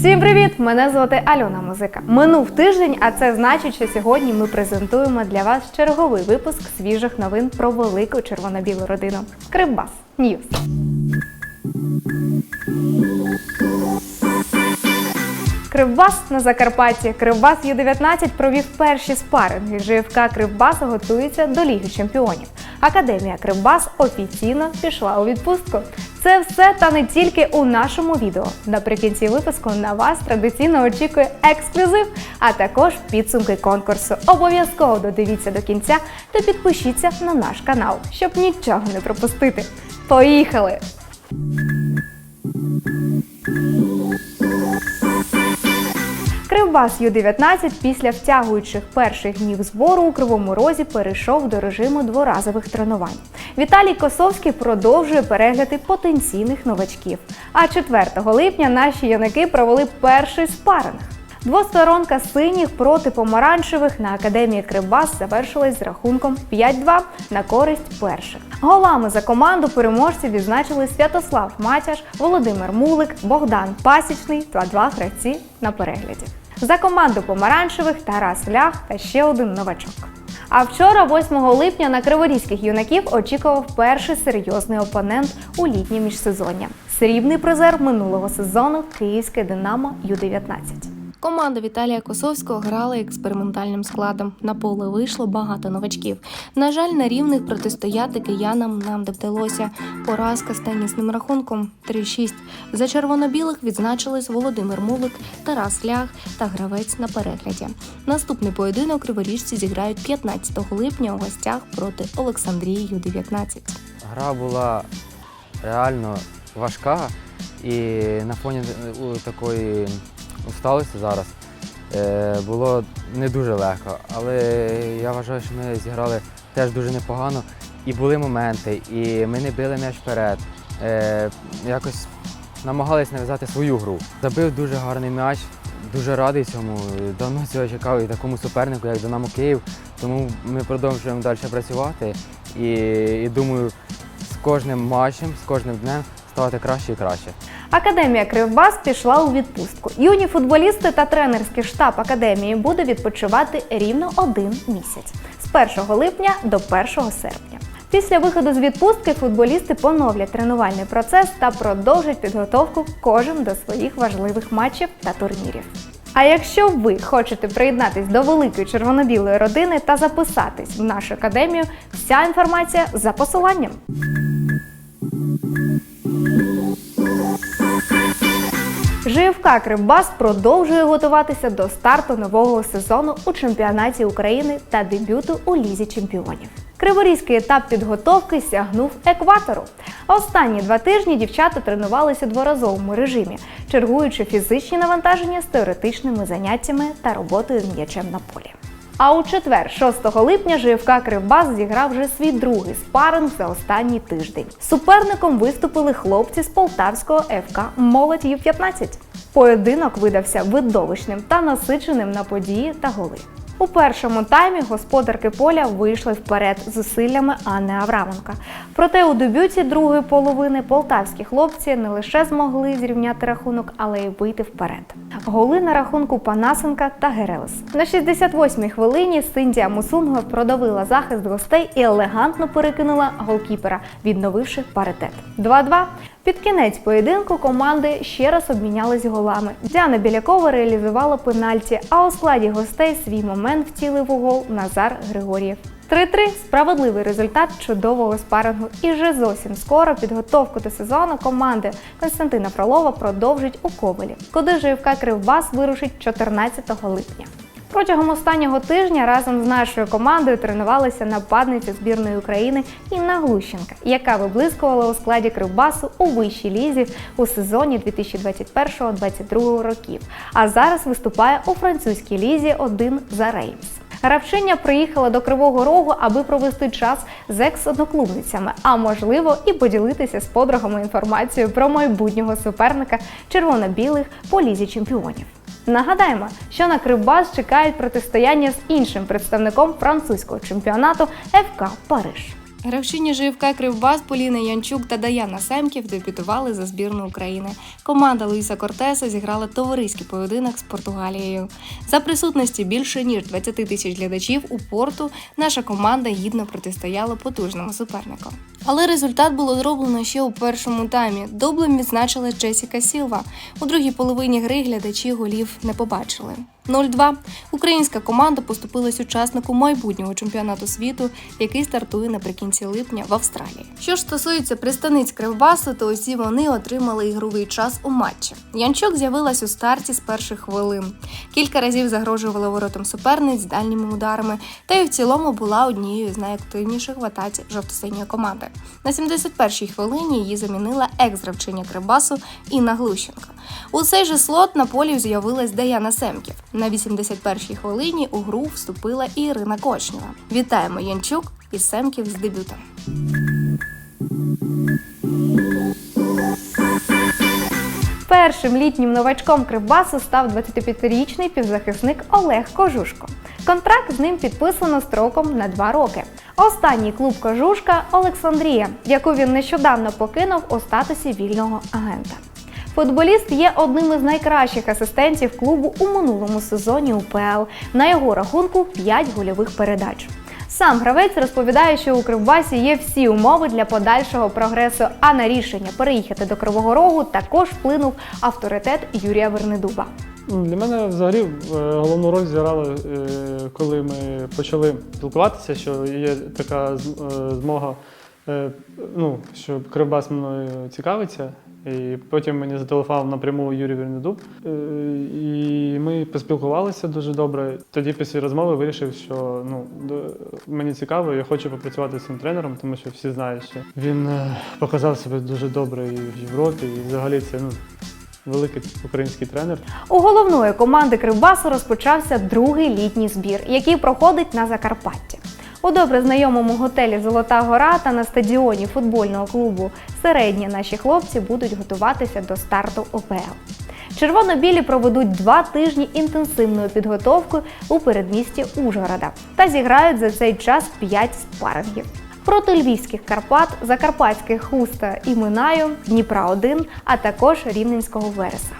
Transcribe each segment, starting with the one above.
Всім привіт! Мене звати Альона Музика. Минув тиждень, а це значить, що сьогодні ми презентуємо для вас черговий випуск свіжих новин про велику червоно-білу родину. Кривбас Ньюс. Кривбас на Закарпатті. Кривбас Ю-19 провів перші спаринги. ЖФК Кривбаса готується до Ліги Чемпіонів. Академія Кривбас офіційно пішла у відпустку. Це все та не тільки у нашому відео. Наприкінці випуску на вас традиційно очікує ексклюзив, а також підсумки конкурсу. Обов'язково додивіться до кінця та підпишіться на наш канал, щоб нічого не пропустити. Поїхали! Кривбас Ю-19 після втягуючих перших днів збору у Кривому Розі перейшов до режиму дворазових тренувань. Віталій Косовський продовжує перегляди потенційних новачків. А 4 липня наші юнаки провели перший спаринг. Двосторонка синіх проти помаранчевих на академії Кривбас завершилась з рахунком 5-2 на користь перших. Голами за команду переможців відзначили Святослав Матяш, Володимир Мулик, Богдан Пасічний та два гравці на перегляді. За команду помаранчевих Тарас Лях та ще один новачок. А вчора, 8 липня, на криворізьких юнаків очікував перший серйозний опонент у літнє міжсезоння. Срібний призер минулого сезону Київське Динамо Ю-19. Команда Віталія Косовського грала експериментальним складом. На поле вийшло багато новачків. На жаль, на рівних протистояти киянам нам не вдалося. Поразка з тенісним рахунком 3-6. За червоно-білих відзначились Володимир Мулик, Тарас Лях та гравець на перегляді. Наступний поєдинок криворіжці зіграють 15 липня у гостях проти Олександрії Ю-19. Гра була реально важка і на фоні е, такої усталості зараз е, було не дуже легко. Але я вважаю, що ми зіграли теж дуже непогано. І були моменти, і ми не били м'яч вперед. Е, якось намагалися нав'язати свою гру. Забив дуже гарний м'яч, дуже радий цьому. Давно цього чекав і такому супернику, як Динамо Київ. Тому ми продовжуємо далі працювати. І, і думаю, з кожним матчем, з кожним днем ставати краще і краще. Академія Кривбас пішла у відпустку. Юні футболісти та тренерський штаб академії буде відпочивати рівно один місяць з 1 липня до 1 серпня. Після виходу з відпустки футболісти поновлять тренувальний процес та продовжать підготовку кожен до своїх важливих матчів та турнірів. А якщо ви хочете приєднатись до великої червоно-білої родини та записатись в нашу академію, вся інформація за посиланням. ЖФК Кривбас продовжує готуватися до старту нового сезону у чемпіонаті України та дебюту у Лізі чемпіонів. Криворізький етап підготовки сягнув екватору. Останні два тижні дівчата тренувалися у дворазовому режимі, чергуючи фізичні навантаження з теоретичними заняттями та роботою м'ячем на полі. А у четвер, 6 липня, ЖФК Кривбас зіграв вже свій другий спаринг за останній тиждень. Суперником виступили хлопці з полтавського ФК Молодь Ю-15. Поєдинок видався видовищним та насиченим на події та голи. У першому таймі господарки поля вийшли вперед зусиллями Анни Авраменка. Проте у дебюті другої половини полтавські хлопці не лише змогли зрівняти рахунок, але й вийти вперед. Голи на рахунку Панасенка та Герелес. На 68-й хвилині Синдія Мусунго продавила захист гостей і елегантно перекинула голкіпера, відновивши паритет. 2-2. Під кінець поєдинку команди ще раз обмінялись голами. Діана Білякова реалізувала пенальті, а у складі гостей свій момент втілив у гол Назар Григор'єв. 3-3 – справедливий результат чудового спарингу. І вже зовсім скоро підготовку до сезону команди Константина Фролова продовжить у Ковелі, куди ЖФК Кривбас вирушить 14 липня. Протягом останнього тижня разом з нашою командою тренувалася нападниця збірної України Інна Глущенка, яка виблискувала у складі Кривбасу у вищій лізі у сезоні 2021-2022 років. А зараз виступає у французькій лізі один за Реймс. Гравчиня приїхала до Кривого Рогу, аби провести час з екс-одноклубницями, а можливо і поділитися з подругами інформацією про майбутнього суперника червоно-білих по лізі чемпіонів. Нагадаємо, що на Кривбас чекають протистояння з іншим представником французького чемпіонату ФК Париж. Гравчині ЖФК Кривбас Поліна Янчук та Даяна Семків дебютували за збірну України. Команда Луїса Кортеса зіграла товариський поєдинок з Португалією. За присутності більше ніж 20 тисяч глядачів у порту наша команда гідно протистояла потужному супернику. Але результат було зроблено ще у першому таймі. Дублем відзначила Джесіка Сілва. У другій половині гри глядачі голів не побачили. 0-2. Українська команда поступилась учаснику майбутнього чемпіонату світу, який стартує наприкінці липня в Австралії. Що ж стосується представниць Кривбасу, то усі вони отримали ігровий час у матчі. Янчук з'явилась у старті з перших хвилин. Кілька разів загрожувала воротам суперниць з дальніми ударами, та й в цілому була однією з найактивніших в атаці жовто-синьої команди. На 71-й хвилині її замінила екс-гравчиня Кривбасу Інна Глущенко. У цей же слот на полі з'явилась Даяна Семків. На 81-й хвилині у гру вступила Ірина Кочнєва. Вітаємо Янчук і Семків з дебютом. Першим літнім новачком Кривбасу став 25-річний півзахисник Олег Кожушко. Контракт з ним підписано строком на два роки. Останній клуб Кожушка Олександрія, яку він нещодавно покинув у статусі вільного агента. Футболіст є одним із найкращих асистентів клубу у минулому сезоні УПЛ. На його рахунку 5 гольових передач. Сам гравець розповідає, що у Кривбасі є всі умови для подальшого прогресу, а на рішення переїхати до Кривого Рогу також вплинув авторитет Юрія Вернедуба. Для мене взагалі е, головну роль зіграло, е, коли ми почали спілкуватися, що є така е, змога, ну, що Кривбас мною цікавиться. І потім мені зателефонував напряму Юрій Вернедуб. Е, І ми поспілкувалися дуже добре. Тоді після розмови вирішив, що ну, мені цікаво, я хочу попрацювати з цим тренером, тому що всі знають, що він е, показав себе дуже добре і в Європі, і взагалі це ну, великий український тренер. У головної команди Кривбасу розпочався другий літній збір, який проходить на Закарпатті. У добре знайомому готелі Золота Гора та на стадіоні футбольного клубу Середні наші хлопці будуть готуватися до старту ОПЛ. Червоно-білі проведуть два тижні інтенсивної підготовки у передмісті Ужгорода та зіграють за цей час п'ять спарингів. Проти львівських Карпат, закарпатських хуста і Минаю, Дніпра 1 а також Рівненського Вереса.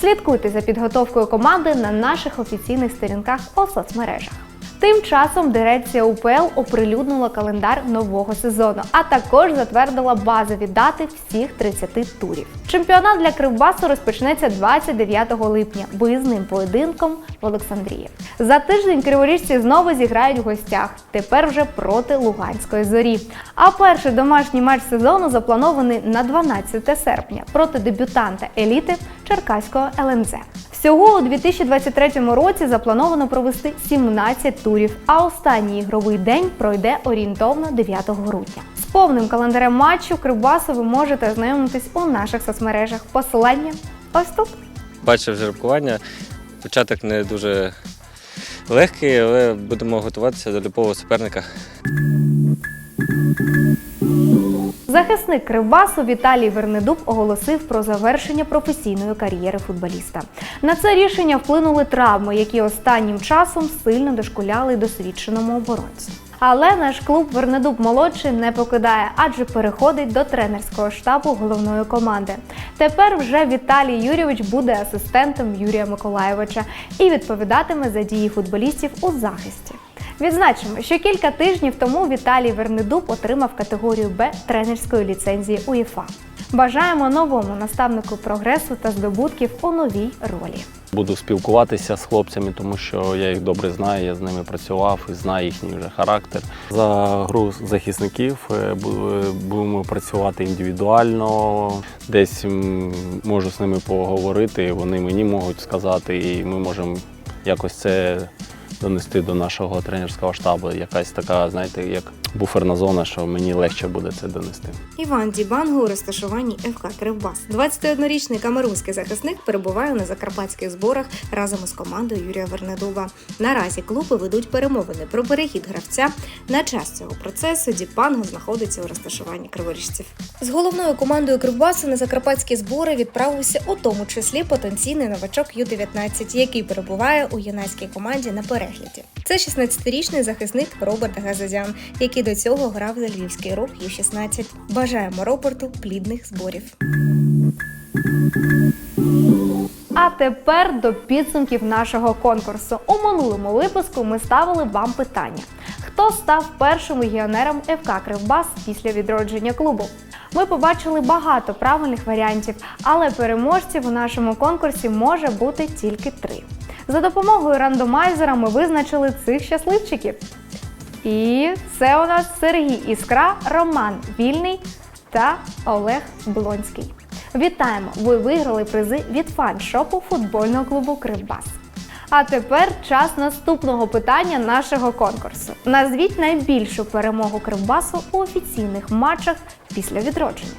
Слідкуйте за підготовкою команди на наших офіційних сторінках у соцмережах. Тим часом дирекція УПЛ оприлюднила календар нового сезону, а також затвердила базові дати всіх 30 турів. Чемпіонат для Кривбасу розпочнеться 29 липня виїзним поєдинком в Олександрії. За тиждень криворіжці знову зіграють в гостях, тепер вже проти Луганської зорі. А перший домашній матч сезону запланований на 12 серпня проти дебютанта еліти Черкаського ЛНЗ. Всього у 2023 році заплановано провести 17 турів, а останній ігровий день пройде орієнтовно 9 грудня. З повним календарем матчу Кривбасу ви можете ознайомитись у наших соцмережах. Посилання ось тут. бачив жеребкування. Початок не дуже легкий, але будемо готуватися до любого суперника. Захисник Кривбасу Віталій Вернедуб оголосив про завершення професійної кар'єри футболіста. На це рішення вплинули травми, які останнім часом сильно дошкуляли досвідченому оборонцю. Але наш клуб Вернедуб молодший не покидає, адже переходить до тренерського штабу головної команди. Тепер вже Віталій Юрійович буде асистентом Юрія Миколаєвича і відповідатиме за дії футболістів у захисті. Відзначимо, що кілька тижнів тому Віталій Вернедуб отримав категорію Б тренерської ліцензії УЄФА. Бажаємо новому наставнику прогресу та здобутків у новій ролі. Буду спілкуватися з хлопцями, тому що я їх добре знаю, я з ними працював і знаю їхній вже характер. За гру захисників е, е, будемо працювати індивідуально. Десь можу з ними поговорити, вони мені можуть сказати, і ми можемо якось це донести до нашого тренерського штабу. Якась така, знаєте, як буферна зона, що мені легше буде це донести. Іван Дібанго у розташуванні ФК Кривбас. 21-річний камерунський захисник перебуває на закарпатських зборах разом із командою Юрія Вернедуба. Наразі клуби ведуть перемовини про перехід гравця. На час цього процесу Дібанго знаходиться у розташуванні криворіжців. З головною командою Кривбасу на закарпатські збори відправився у тому числі потенційний новачок Ю-19, який перебуває у юнацькій команді на перегляді. Це 16-річний захисник Роберт Газазян, який до цього грав за львівський рух Ю-16. Бажаємо ропорту плідних зборів. А тепер до підсумків нашого конкурсу. У минулому випуску ми ставили вам питання: хто став першим легіонером ФК Кривбас після відродження клубу? Ми побачили багато правильних варіантів, але переможців у нашому конкурсі може бути тільки три. За допомогою рандомайзера ми визначили цих щасливчиків. І це у нас Сергій Іскра, Роман Вільний та Олег Блонський. Вітаємо! Ви виграли призи від фан-шопу футбольного клубу Кривбас. А тепер час наступного питання нашого конкурсу. Назвіть найбільшу перемогу Кривбасу у офіційних матчах після відродження.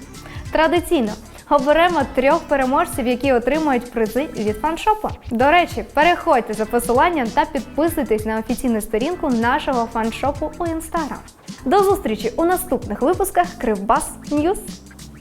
Традиційно оберемо трьох переможців, які отримують призи від фаншопу. До речі, переходьте за посиланням та підписуйтесь на офіційну сторінку нашого фаншопу у інстаграм. До зустрічі у наступних випусках Кривбас Ньюз.